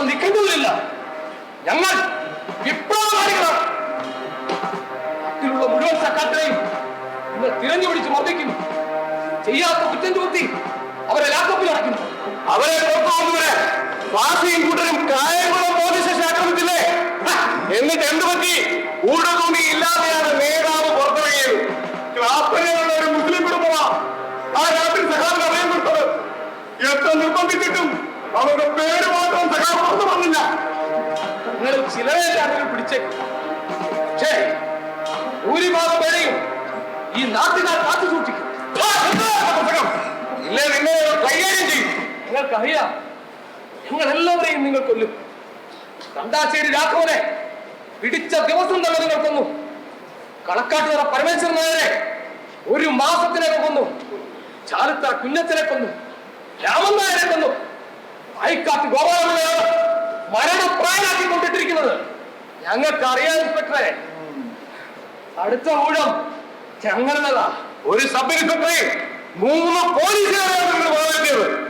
ഞങ്ങളിവിടെ നിൽക്കേണ്ടതില്ല. ഞങ്ങൾ വിപ്ലവകാരികളാണ് മുഴുവൻ സക്കാത്തിനെയും നിങ്ങൾ തിരഞ്ഞു പിടിച്ച് മർദ്ദിക്കുന്നു ചെയ്യാത്ത കുറ്റം ചുമത്തി അവരെ ലാപ്ടോപ്പിൽ അടയ്ക്കുന്നു അവരെ പുറത്തുവന്നവരെ വാസിയും കൂട്ടരും കായംകുളം പോലീസ് സ്റ്റേഷൻ ആക്രമിച്ചില്ലേ? എന്നിട്ട് എന്ത് പറ്റി? ഊടതുണി ഇല്ലാതെയാണ് നേതാവ് ഒരു മുസ്ലിം കുടുംബമാണ് ആ രാത്രി സഹാബിന് അറിയാൻ കൊടുത്തത്. എത്ര നിർബന്ധിച്ചിട്ടും അവരുടെ പേര് മാത്രം തകർന്നു വന്നില്ല. നിങ്ങൾ ചിലരെ അങ്ങനെ പിടിച്ചേക്കും പേരെയും ഈ നാട്ടുകാർ കാത്തു സൂക്ഷിക്കും? ഇല്ലേ നിങ്ങൾ കൈകാര്യം ചെയ്യും. നിങ്ങൾക്കറിയാം ഞങ്ങൾ എല്ലാവരെയും നിങ്ങൾ കൊല്ലും. കണ്ടാശ്ശേരി രാഘവനെ പിടിച്ച ദിവസം തന്നെ നിങ്ങൾ കൊന്നു. കളക്കാട്ടുതറ പരമേശ്വരൻ നായരെ ഒരു മാസത്തിനകം കൊന്നു. ചാലത്തറ കുഞ്ഞച്ചനെ കൊന്നു. രാമൻ നായരെ കൊന്നു. ഐക്കാട്ട് ഗോപാലപിള്ളയാണ് മരണപ്രായനാക്കി കൊണ്ടിട്ടിരിക്കുന്നത് ഞങ്ങൾക്ക് അറിയാം ഇൻസ്പെക്ടറെ. അടുത്ത ഊഴം ഞങ്ങളുടേതാ. ഒരു സബ് ഇൻസ്പെക്ടറെ മൂന്ന് പോലീസുകാരെ നിങ്ങൾ വളർത്തിയത്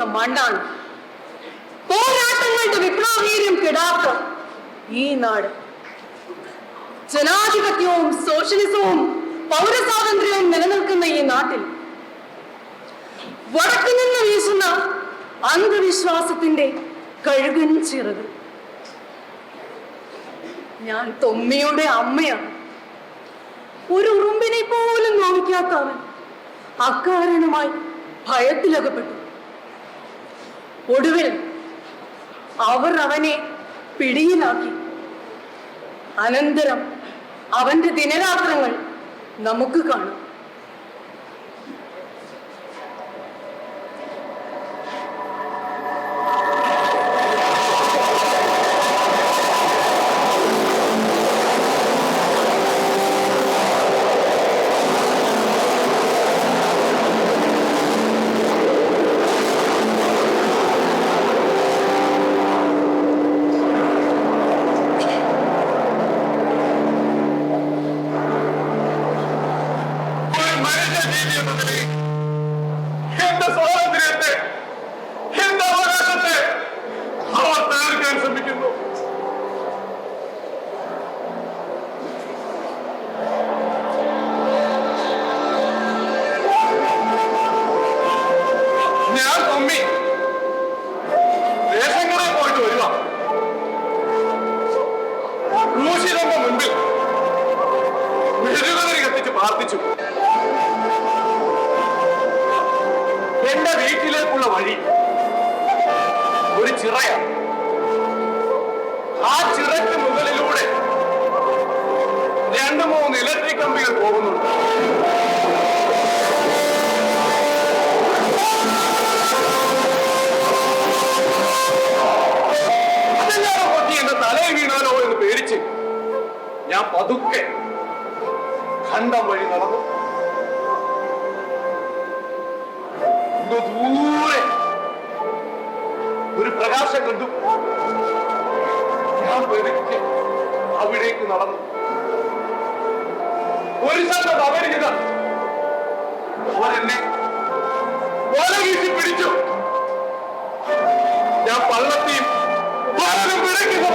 വഹിച്ച മണ്ണാണ് പോരാട്ടങ്ങളുടെ വിപ്ലവീര്യം കിടാത്ത ഈ നാട്. ജനാധിപത്യവും സോഷ്യലിസവും പൗരസ്വാതന്ത്ര്യവും നിലനിൽക്കുന്ന ഈ നാട്ടിൽ വടക്കു നിന്ന് വീശുന്ന അന്ധവിശ്വാസത്തിന്റെ കഴുകൻ ചിറക്. ഞാൻ തൊമ്മിയുടെ അമ്മയാണ്. ഒരു ഉറുമ്പിനെ പോലും നോവിക്കാത്ത അവൻ അക്കാരണമായി ഭയത്തിലകപ്പെട്ടു. ഒടുവിൽ അവർ അവനെ പിടിയിലാക്കി. അനന്തരം അവന്റെ ദിനരാത്രങ്ങൾ നമുക്ക് കാണാം. എന്റെ വീട്ടിലേക്കുള്ള വഴി. ഒരു ചിറയാണ്. ആ ചിറയ്ക്ക് മുകളിലൂടെ രണ്ട് മൂന്ന് ഇലക്ട്രിക് കമ്പികൾ പോകുന്നുണ്ട്. തലയിൽ വീണാലോ എന്ന് പേടിച്ച് ഞാൻ പതുക്കെ ഖണ്ഡം വഴി നടന്നു. അങ്ങ് ദൂരെ. ഒരു പ്രകാശം കണ്ടു. ഞാൻ വെറുതെ അവിടേക്ക് നടന്നു. ഒരു സ്ഥലത്ത് അവരിത അവരെന്നെ വല പിടിച്ചു. ഞാൻ പള്ളത്തിയും പലരും പിടിക്കുന്ന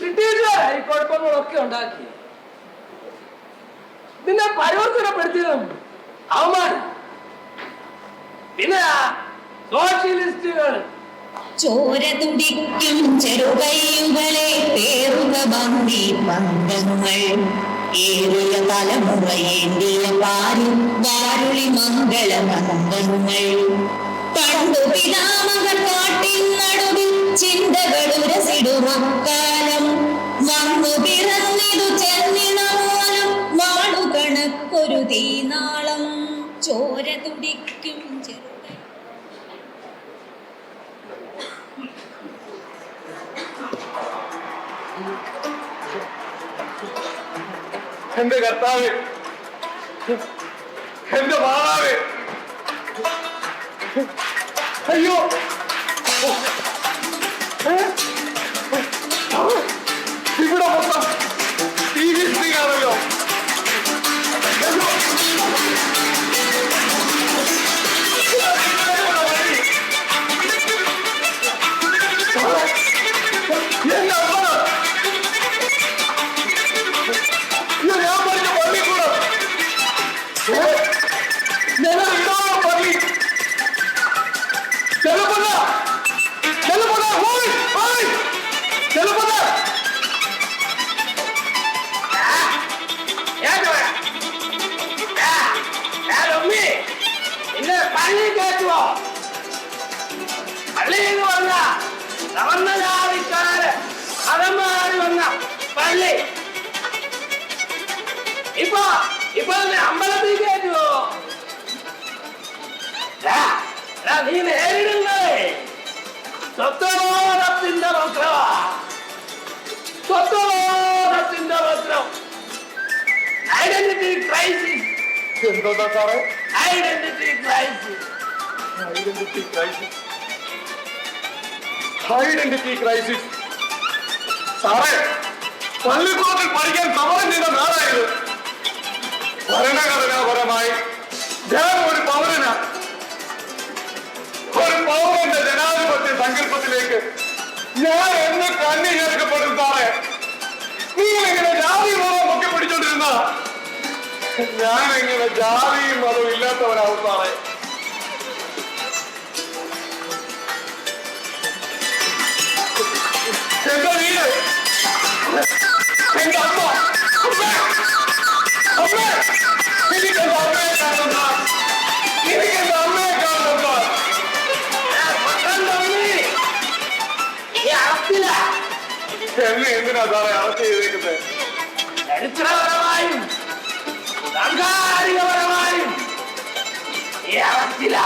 ബ്രിട്ടീഷുകാരാ ഈ കുഴപ്പങ്ങളൊക്കെ ഉണ്ടാക്കി. നിന്നെ പരിവർത്തനപ്പെടുത്തിയതും അവമാനം പിന്നെ സോഷ്യലിസ്റ്റുകൾ. ചോര തുടിക്കും ചെറുകൈകളെ പേറുക ബന്ദി പന്തങ്ങൾ ഏറിയ തലമുറയേണ്ടിയ പാരും വാരുളി മംഗള മന്ദങ്ങൾ കണക്കൊരു തീനാളം ചോര തുടിക്കും എന്റെ കർത്താവ് എന്റെ മാതാവ് はいよえ？ダメビブラボタンいいですねあるよよいし പള്ളി എന്ന് പറഞ്ഞ റവന്ന ജാതിക്കാര് അതമാറി വന്ന പള്ളി. ഇപ്പൊ ഇപ്പൊ അമ്പലത്തിൽ കയറ്റുവോ? നീ നേരിടുന്നേ. സ്വത്വബോധത്തിന്റെ വസ്ത്രമാ സ്വത്വബോധത്തിന്റെ വസ്ത്രം ഐഡന്റിറ്റി ക്രൈസിസ് എന്തോ സാറേ? Identity crisis identity crisis identity crisis സാറേ പള്ളിക്കൂടത്തിൽ പഠിക്കാൻ സമരം ചെയ്ത നാടായത് ഭരണഘടനാപരമായി ഞാൻ ഒരു പൗരന. ഒരു പൗരന്റെ ജനാധിപത്യ സങ്കല്പത്തിലേക്ക് ഞാൻ എന്ന് കണ്ണി ചേർക്കപ്പെടും സാറേ. നീ എങ്ങനെ ജാതി മതം പൊക്കി പിടിച്ചോണ്ടിരുന്ന ഞാൻ എങ്ങനെ ജാതിയും മതവും ഇല്ലാത്തവരാവും സാറേ. എന്റെ വീട് എന്റെ അമ്മ അമ്മ അമ്മ. എനിക്ക് എന്റെ അമ്മയെ കാണുന്ന എനിക്ക് എന്റെ അമ്മയെ കാണുന്ന എന്നെ എന്തിനാ സാറേ അറസ്റ്റ് ചെയ്തേക്കുന്നത് ചരിത്രപരമായും അറത്തില്ല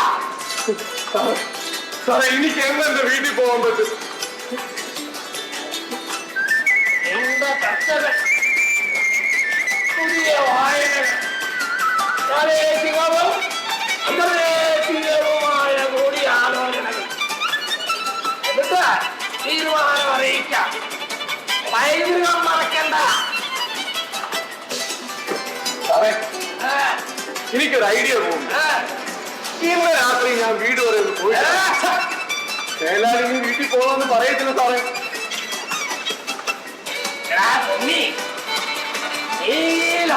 സാറേ എനിക്ക് എന്ന് വീട്ടിൽ പോകാൻ പറ്റും. കർഷകൻ പുതിയ വായന പ്രാദേശികവും അന്തർദേശീയവുമായ കൂടിയാലോചനകൾ എന്നിട്ട് തീരുമാനം അറിയിക്കാം. പൈതൃകം മറക്കണ്ട. എനിക്കൊരു ഐഡിയ ഇന്ന് രാത്രി ഞാൻ വീട് വരെ പോയി ഏ, നീ വീട്ടിൽ പോകാമെന്ന് പറയത്തില്ല സാറേ. Grab me. He'll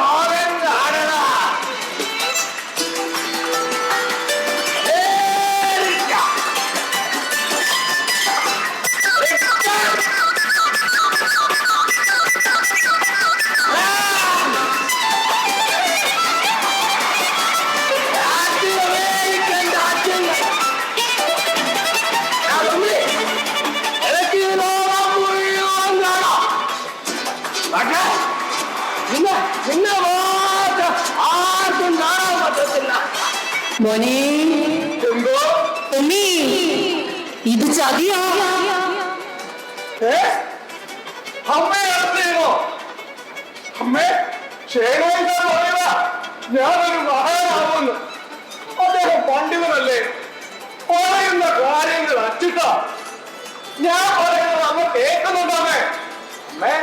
അമ്മയെ അറസ്റ്റ് ചെയ്യണോ അമ്മേ സാർ പറയുക ഞാനൊരു മഹാനാവുന്നു അദ്ദേഹം പണ്ഡിതനല്ലേ. പറയുന്ന കാര്യങ്ങൾ അച്ചിട്ട ഞാൻ പറയുന്നത് അമ്മ കേൾക്കുന്നുണ്ടോ അമ്മേ അമ്മേ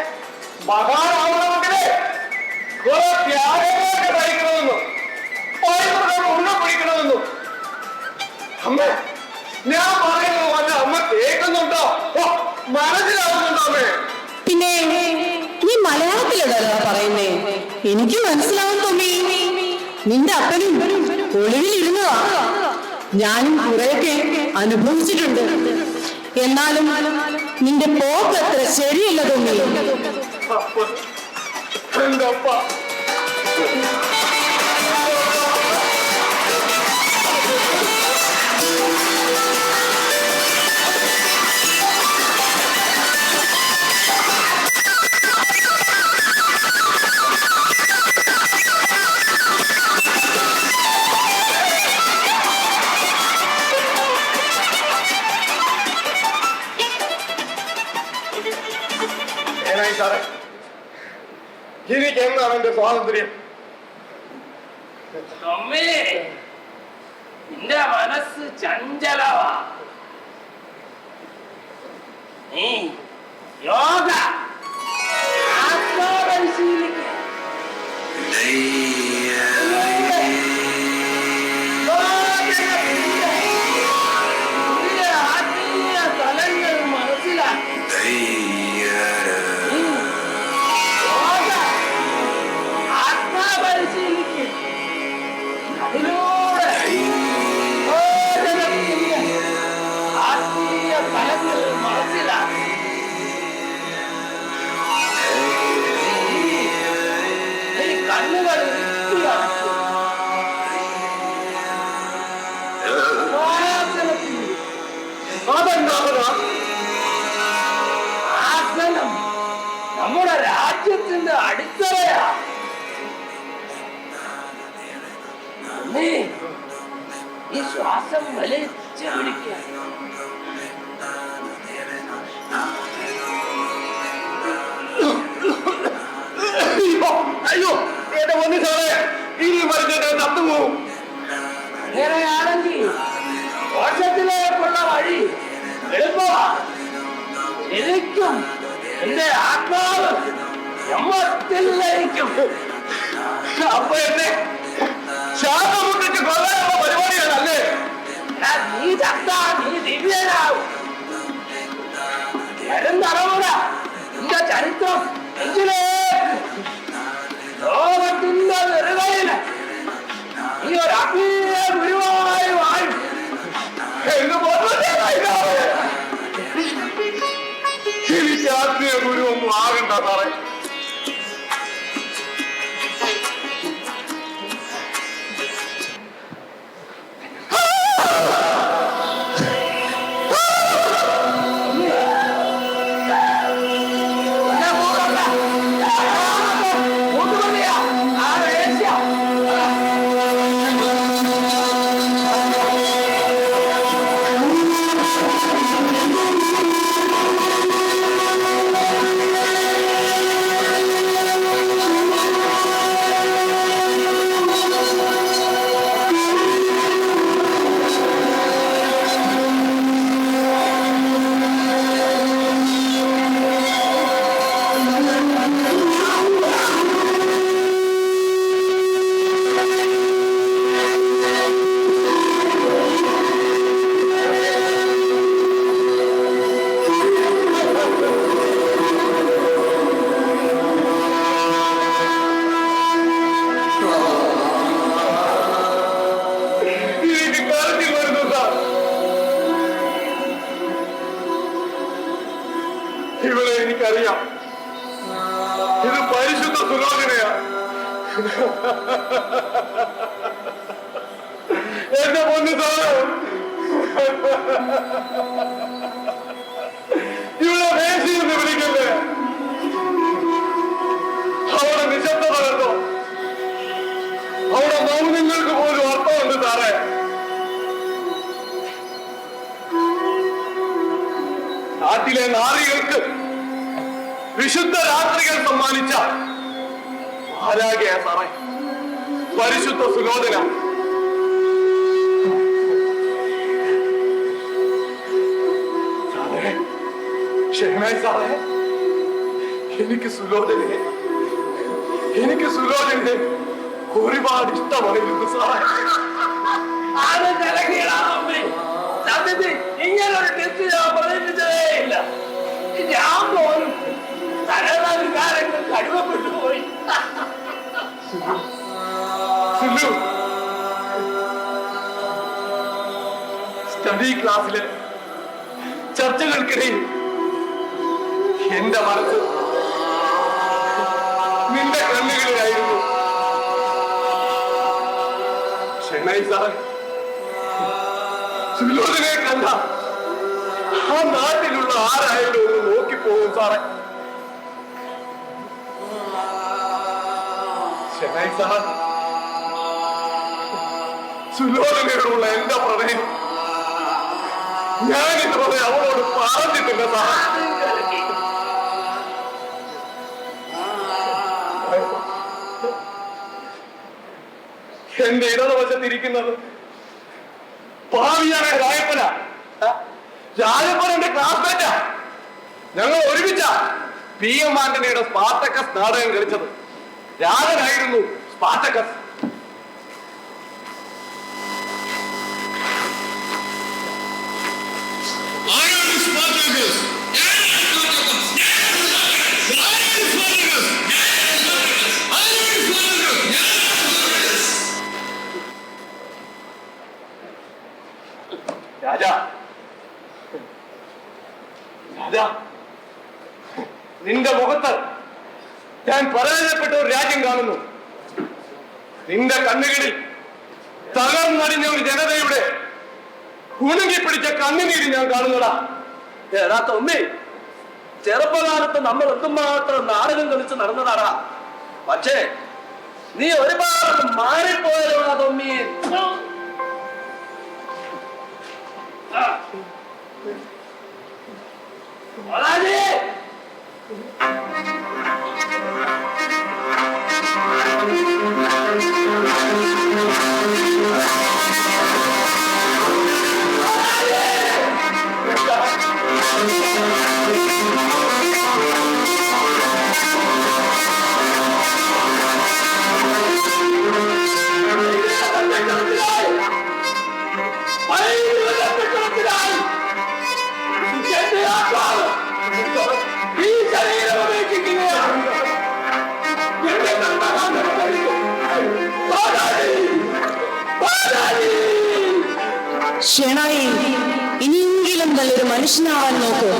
മഹാനാവണമെങ്കിലേ കുറെ ത്യാഗങ്ങളൊക്കെ കഴിക്കണമെന്നും പൈതൃകം ഉള്ളം പിടിക്കണമെന്നും. അമ്മേ ഞാൻ പറയുന്നത് വല്ല അമ്മ കേൾക്കുന്നുണ്ടോ? മനസ്സിലാവുന്നുണ്ടോ അമ്മേ? പിന്നെ നീ മലയാളത്തിലല്ലോ പറയുന്നേ. എനിക്ക് മനസ്സിലാവും തോന്നി നിന്റെ അപ്പനും ഒളിവിലിരുന്നതാ ഞാനും കുറെയൊക്കെ അനുഭവിച്ചിട്ടുണ്ട്. എന്നാലും നിന്റെ പോക്ക് അത്ര ശരിയല്ല തോന്നി എനിക്ക് എന്നാണ് എന്റെ സ്വാതന്ത്ര്യം. നിന്റെ മനസ്സ് ചഞ്ചലവാ നീ യോഗ. ആത്മാപരിശീലിക്ക അതെന്താ ആസനം നമ്മുടെ രാജ്യത്തിന്റെ അടിത്തറയാ. നീ ഈ ശ്വാസം വലിച്ച് പിടിക്കുക. അയ്യോ എന്റെ പൊന്നു സാറേ ഇനി പറഞ്ഞിട്ട് തത്തു പോവും അങ്ങനെയാണെങ്കിൽ വഴി. എളുപ്പമാണ് ശരിക്കും എന്റെ ആത്മാവ് ബ്രഹ്മത്തിൽ ലയിക്കും അപ്പൊ എന്നെ ശാപം മുട്ടിച്ച് കൊല്ലാനുള്ള നീ ചത്താ നീ ദിവ്യനാവും. വരും തലമുറ ചരിത്രം എങ്കിലേ ലോകത്തിന്റെ നെറുകയിൽ നീ ഒരു ആത്മീയ ഗുരുവായി വാഴും എന്ന് പറഞ്ഞേ എന്റെ പൊന്നു ഇവിടെ വേശി എന്ന് വിളിക്കല്ലേ അവിടെ നിശബ്ദത കണ്ടോ? അവിടെ മൗനങ്ങൾക്ക് പോലും അർത്ഥമുണ്ട് സാറേ. നാട്ടിലെ നാറികൾക്ക് വിശുദ്ധ രാത്രികൾ സമ്മാനിച്ച ആരാകെയാ സാറേ? പരിശുദ്ധ സുലോചന ഷെഹനായി എനിക്ക് സുലോചനെ. എനിക്ക് സുലോചനെ. ഒരുപാട് ഇഷ്ടമായിരുന്നു സാറേ. സത്യത്തിൽ ഇങ്ങനൊരു ടെസ്റ്റ് ഞാൻ പ്രതീക്ഷിച്ചതേ ഇല്ല. ഞാൻ പോലും തലനാല് കാര്യങ്ങൾ കഴിവപ്പെട്ടു പോയി. സ്റ്റഡി ക്ലാസ്സിലെ ചർച്ചകൾക്കിടയിൽ എന്റെ മനസ്സ് നിന്റെ കണ്ണുകളിലായിരുന്നു. ചെന്നൈ സാർ സുലോചനെ കണ്ട ആ നാട്ടിലുള്ള ആരായാലും ഒന്ന് നോക്കിപ്പോകും സാറേ. ചെന്നൈ സാർ സുലോചനയോടുള്ള എന്റെ പ്രണയം ഞാൻ ഇതുവരെ അവളോട് പറഞ്ഞിട്ടില്ല സാർ എന്റെ ഇടതുവശത്തിരിക്കുന്നത്? ഭാവിയായ രായപ്പന രാജപ്പൻ എന്റെ ക്ലാസ്മേറ്റാ ഞങ്ങൾ ഒരുമിച്ച പി എം ആന്റണിയുടെ സ്പാർട്ടക്കസ് നാടകം കളിച്ചത്. രാജനായിരുന്നു സ്പാർട്ടക്കസ് ആരാണ് സ്പാർട്ടക്കസ്? ഞാനാണ് സ്പാർട്ടക്കസ്. ഞാനാണ് സ്പാർട്ടക്കസ്. ആരാണ് സ്പാർട്ടക്കസ്? ഞാനാണ് സ്പാർട്ടക്കസ്. രാജാ രാജാ നിന്റെ മുഖത്ത് ഞാൻ പരാജയപ്പെട്ട ഒരു രാജ്യം കാണുന്നു നിന്റെ കണ്ണുകളിൽ തകർന്നടിഞ്ഞ ഒരു ജനതയുടെ ഉണങ്ങിപ്പിടിച്ച കണ്ണുനീര് ഞാൻ കാണുന്നടാ എടാ തൊമ്മി ചെറുപ്പകാലത്ത് നമ്മൾ എന്തുമാത്രം നാടകം കളിച്ച് നടന്നതാടാ പക്ഷേ നീ ഒരുപാട് മാറിപ്പോയല്ലോടാ തൊമ്മി വളാജി! ഈ ഷെണായി ഇനിയെങ്കിലും നല്ലൊരു മനുഷ്യനാവാൻ നോക്കൂ.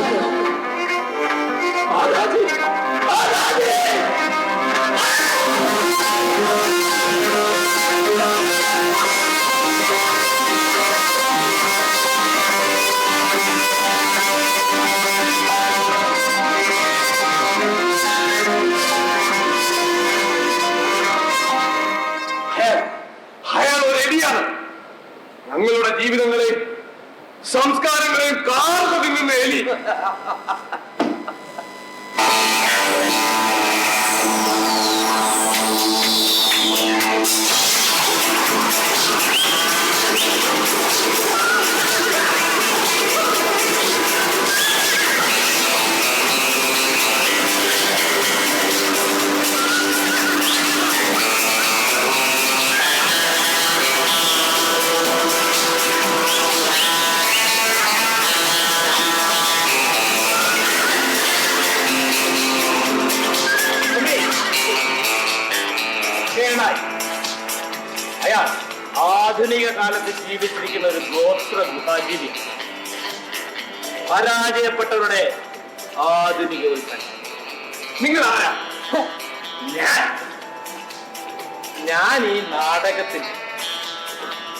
സംസ്കാരങ്ങളെയും കാർന്നു തിന്നുന്ന എലി.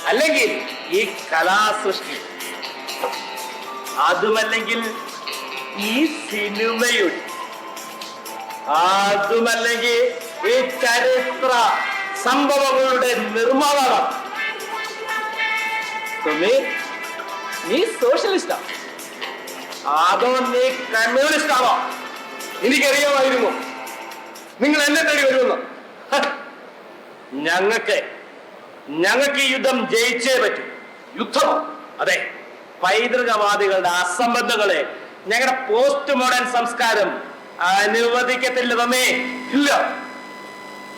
അല്ലെങ്കിൽ ഈ കലാസൃഷ്ടി. അതുമല്ലെങ്കിൽ ഈ സിനിമയുടെ അതുമല്ലെങ്കിൽ ഈ ചരിത്ര സംഭവങ്ങളുടെ നിർമ്മാണം നീ നീ സോഷ്യലിസ്റ്റാ? അതോ നീ കമ്മ്യൂണിസ്റ്റ് ആവാം എനിക്കറിയാമായിരുന്നു. നിങ്ങൾ എന്നെ തേടി വരുമെന്ന്. ഞങ്ങൾക്ക് ഞങ്ങൾക്ക് ഈ യുദ്ധം ജയിച്ചേ പറ്റൂ. യുദ്ധം അതെ പൈതൃകവാദികളുടെ അസംബന്ധങ്ങളെ ഞങ്ങളുടെ പോസ്റ്റ് മോഡേൺ സംസ്കാരം അനുവദിക്കത്തില്ല തമ്മേ. ഇല്ല.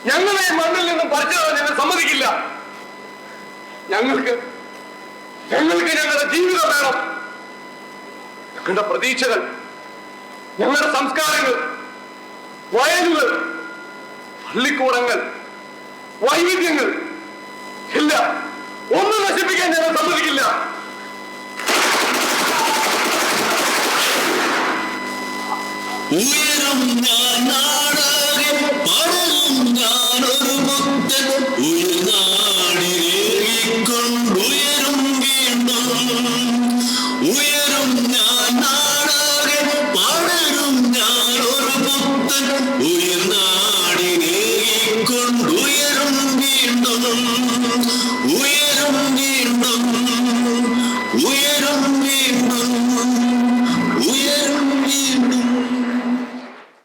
ഞങ്ങളെ മണ്ണിൽ നിന്നും പറിച്ചു ഞങ്ങൾ സമ്മതിക്കില്ല. ഞങ്ങൾക്ക് ഞങ്ങൾക്ക് ഞങ്ങളുടെ ജീവിതം വേണം. ഞങ്ങളുടെ പ്രതീക്ഷകൾ ഞങ്ങളുടെ സംസ്കാരങ്ങൾ വയലുകൾ പള്ളിക്കൂടങ്ങൾ വൈവിധ്യങ്ങൾ ഇല്ല. ഒന്നും നശിപ്പിക്കാൻ ഞാൻ സമ്മതിക്കില്ല. ഉയരും ഞാൻ നാടകം പറയും ഞാൻ ഒരു മുത്തൻ ഉയർന്ന